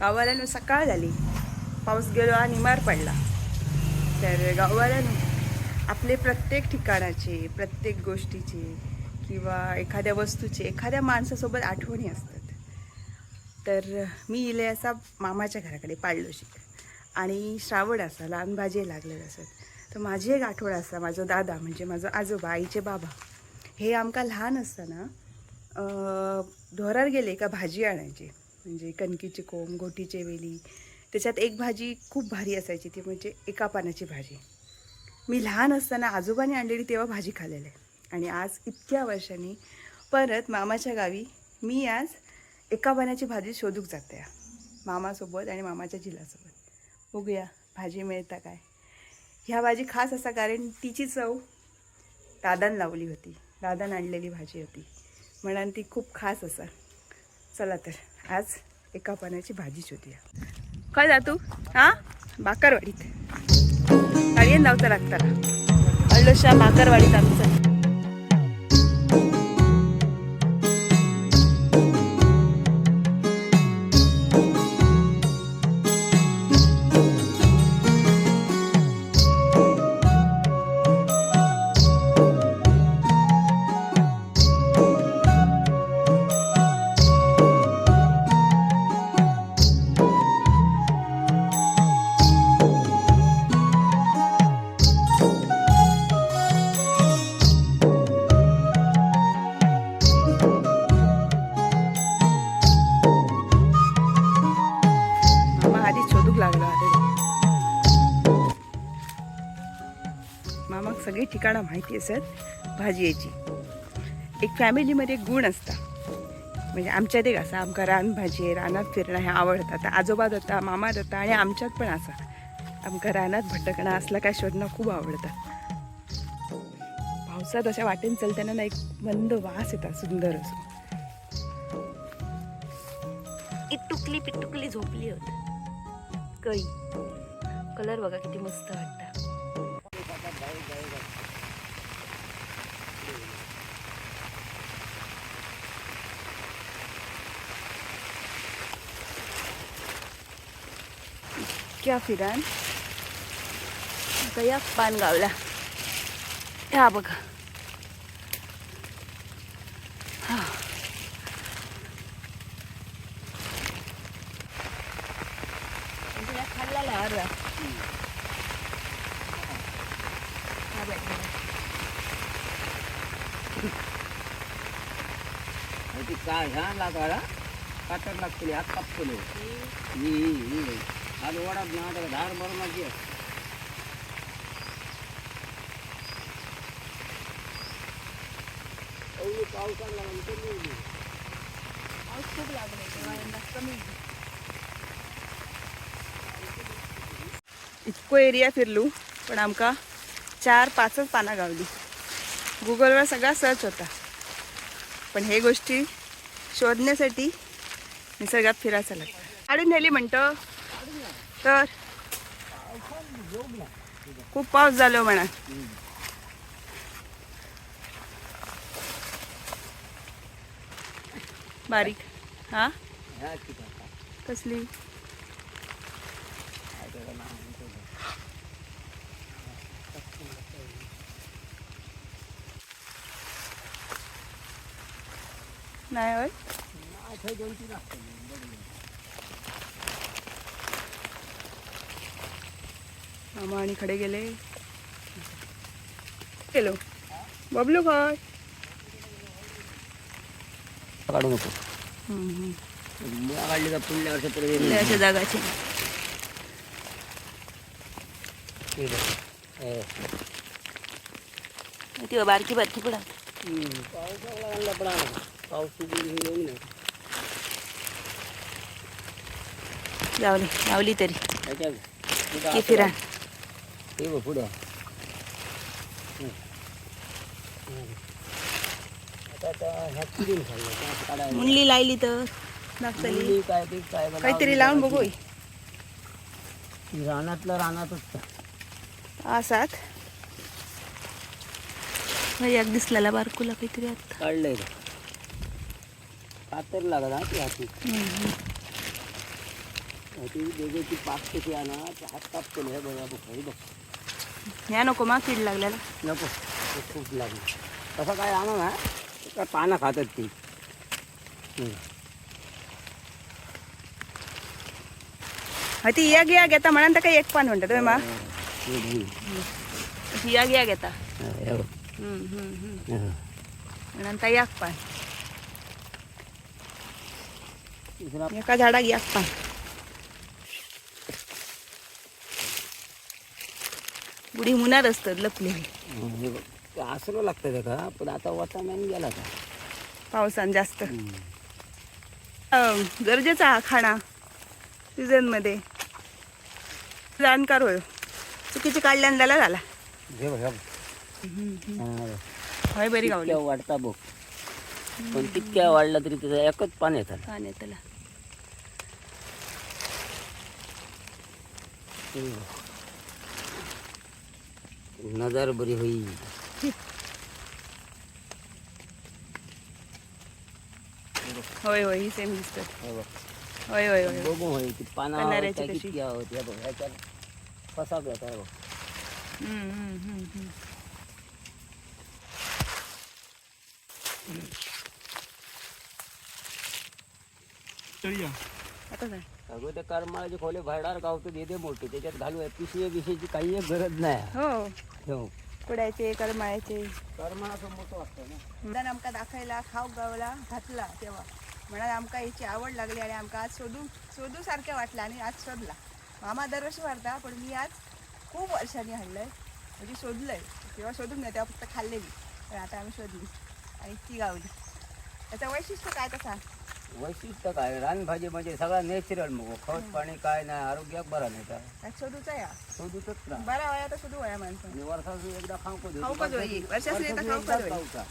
गाववाल्यानं सकाळ झाली. पाऊस गेलो आणि मार पडला. तर गाववाल्यानं आपले प्रत्येक ठिकाणाचे प्रत्येक गोष्टीचे किंवा एखाद्या वस्तूचे एखाद्या माणसासोबत आठवणी असतात. तर मी इले असा मामाच्या घराकडे पाळलो आणि श्रावण असा लहान भाजी लागले असत तर माझी एक आठवण असा माझा दादा म्हणजे माझं आजोबा आईचे बाबा हे आमका लहान असताना ढोरार गेले का भाजी आणायची. म्हणजे कणकीचे कोंब गोटीचे वेली. त्याच्यात एक भाजी खूप भारी असायची ती म्हणजे एका पानाची भाजी. मी लहान असताना आजोबाने आणलेली तेव्हा भाजी खाल्लेली आहे. आणि आज इतक्या वर्षांनी परत मामाच्या गावी मी आज एका पानाची भाजी शोधूक जाते. मामासोबत आणि मामाच्या जिलासोबत. बघूया भाजी मिळता काय? ह्या भाजी खास असा कारण तिची चव दादान लावली होती. दादान आणलेली भाजी होती. म्हणून ती खूप खास असा. चला तर आज एका पाण्याची भाजी शोधूया. काय जातू हा? बाकरवाडीत गाडयेन धावता लागताना अल्लोशा बाकरवाडीत आमचं. मामाक सगळी ठिकाणं माहिती असत भाजयेची. एक फॅमिलीमध्ये एक गुण असता म्हणजे आमच्यात एक असा आमकां रानभाजी रानात फिरणं हे आवडतं आता आजोबा जाता मामा जाता आणि आमच्यात पण असा आमकां रानात भटकणं असलं काय शोधणं खूप आवडतं. पावसात अशा वाटेन चलताना ना एक मंद वास येतात सुंदर असो. इटुकली पिटुकली झोपली होत. कळी. कलर बघा किती मस्त वाटतं क्या Kaya lah, kaya lah, kaya lah, kaya lah, kaya lah, kaya lah, kaya lah, kaya lah, kaya lah, ಅದು ಓಡೋದು ನಾಟಕ ಧಾರ ಬರೋ ಮಧ್ಯೆ पाऊस खूप कमी इतको एरिया फिरलू पण आमका चार पाचच पानां गावली. गुगलवर सगळा सर्च होता. पण हे गोष्टी शोधण्यासाठी निसर्गात फिरायचं लागतं. काढून नेली म्हणतं तर खूप पाऊस झालो म्हणा. बारीक. हा? कसली? नाही होय? दोन तीन मामा आणि खडे गेले. गेलो बबलू काय काढू नको. काढली का पुढल्या हम्म. वर्षापर्यंत अशा जागाची. ती बारकी बारकी पडा पावसाला आणला आणा. पाऊस येऊन नाही. लावली लावली तरी. की फिरा. ते बघ पुढं. मुंडली लायली तर. मुली काय ते काय बघा, काहीतरी लावून बघू ती रानातलं रानातच असात. एक दिसलेला बारकुला काहीतरी आता. काढलंय कातर लागत हा ती हाती. हम्म. ती वेगळी पाक कशी आणा ते हात कापतो हे बघा बघ बघ. ह्या नको मा कीड लागलेला नको खूप लागली. तसं काय आणा ना काय पानं खातात ती. हा ती या घ्या घेता म्हणा काही एक पान म्हणता तुम्ही मा? या घ्या घेता. म्हणता याक पान. एका झाडाक याक पान. बुडी मुनार असतात लपलेली ते असलं लागतं त्याका पण आता वाटाण्याने गेला का पावसान जास्त. अं, गरजेचा हा खाणा सीझनमध्ये. जाणकार होय. चुकीची काढल्यान झाला झाला. हे बघ बघ. हा, बघ. हय बरी गावली. वाढता बघ. पण तितक्या वाढला तरी त्याचं एकच पान येतात पान येतला नजर बरी होई। होय होय ही सेम दिसतात हे. होय होय होय. बघू होई ती पाना कशी? किती आहोत हे बघ ह्याच्यात कसा घेत आहे बघ. हम्म, हम्म, हम्म, हम्म. आता काय अगं ते करमाळाचे खोले भरडार गावतो देते मोठे. त्याच्यात घालू आहे पिशवी बिशवीची काही एक गरज नाही. हो. ठेव कुडायचे करमाळ्याचे. करमाळाचं मोठं असतं ना? म्हणून आमका दाखयला खाऊ गावला घातला तेव्हा. म्हणून आमका याची आवड लागली आणि आमका आज शोधू शोधू सारखं वाटलं आणि आज शोधला मामा दरवर्षी वाढता पण मी आज खूप वर्षांनी हाडलंय म्हणजे शोधलंय. तेव्हा शोधून नाही तेव्हा फक्त खाल्लेली. पण आता आम्ही शोधली. आणि ती गावली. त्याचं वैशिष्ट्य काय तसा वैशिष्ट्य काय? रानभाजी म्हणजे सगळा नॅचरल मग. खत पाणी काय नाही आरोग्याक बरा नाही काय शोधूचा या. शोधूतच ना. बरा वया तर शोधू वया माणसं. आणि एकदा खाऊ देऊ एकदा.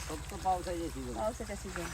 फक्त पावसाच्या सीझन पावसाच्या सीझन